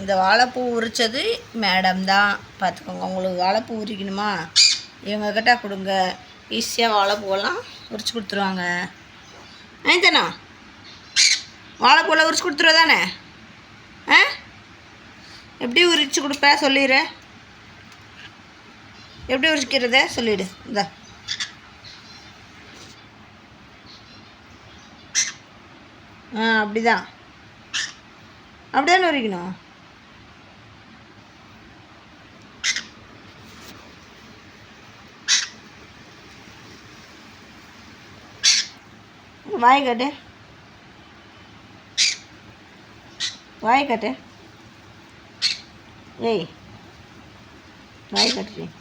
இந்த வாழைப்பூ உரித்தது மேடம் தான். பார்த்துக்கோங்க உங்களுக்கு வாழைப்பூ உரிக்கணுமா? இவங்கக்கிட்ட கொடுங்க. ஈஸியாக வாழைப்பூவெல்லாம் உரிச்சு கொடுத்துருவாங்க. ஆயித்தானா வாழைப்பூவில் உரிச்சு கொடுத்துருவ தானே ஆ? எப்படி உரிச்சு கொடுப்ப? சொல்லிடு எப்படி உரிக்கிறத சொல்லிடு. இந்த. ஆ அப்படிதான். அப்படிதானே உரிக்கணும்? வாய் கட்டு வாய் கட்டு ஏய் வாய் கட்டுறேன்